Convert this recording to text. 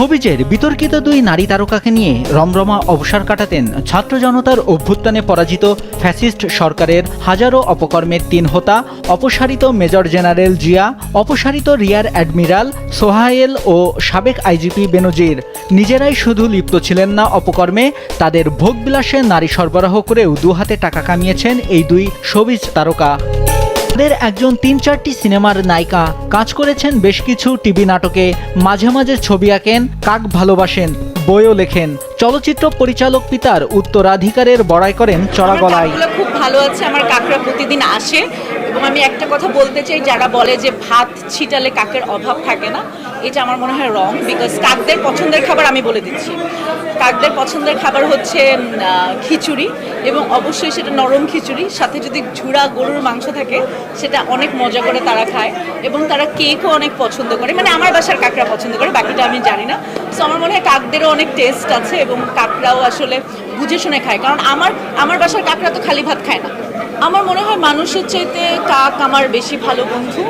শোবিজের বিতর্কিত দুই নারী তারকাকে নিয়ে রমরমা অবসর কাটাতেন ছাত্র জনতার অভ্যুত্থানে পরাজিত ফ্যাসিস্ট সরকারের হাজারো অপকর্মের তিন হোতা, অপসারিত মেজর জেনারেল জিয়া, অপসারিত রিয়ার অ্যাডমিরাল সোহায়েল ও সাবেক আইজিপি বেনজির। নিজেরাই শুধু লিপ্ত ছিলেন না অপকর্মে, তাদের ভোগবিলাসে নারী সরবরাহ করেও দু হাতে টাকা কামিয়েছেন এই দুই শোবিজ তারকা। তাদের একজন তিন চারটি সিনেমার নায়িকা। কাজ করেছেন বেশ কিছু টিভি নাটকে। মাঝে মাঝে ছবি আঁকেন কাক ভালোবাসেন বইও লেখেন। চলচ্চিত্র পরিচালক পিতার উত্তরাধিকারের বড়াই করেন চড়া গলায়। খুব ভালো আছে আমার কাকরা প্রতিদিন আসে। এবং আমি একটা কথা বলতে চাই, যারা বলে যে ভাত ছিটালে কাকের অভাব থাকে না, এটা আমার মনে হয় রং বিকজ কাকদের পছন্দের খাবার আমি বলে দিচ্ছি। কাকদের পছন্দের খাবার হচ্ছে খিচুড়ি এবং অবশ্যই সেটা নরম খিচুড়ি, সাথে যদি ঝুড়া গরুর মাংস থাকে, সেটা অনেক মজা করে তারা খায় এবং তারা কেকও অনেক পছন্দ করে। মানে আমার বাসার কাকরা পছন্দ করে, বাকিটা আমি জানি না। সো আমার মনে হয় কাকদেরও অনেক টেস্ট আছে এবং কাকরাও আসলে বুঝে শুনে খায়। কারণ আমার আমার বাসার কাকরা তো খালি ভাত খায় না। আমার মনে হয় মানুষের চাইতে কাক আমার বেশি ভালো বন্ধু।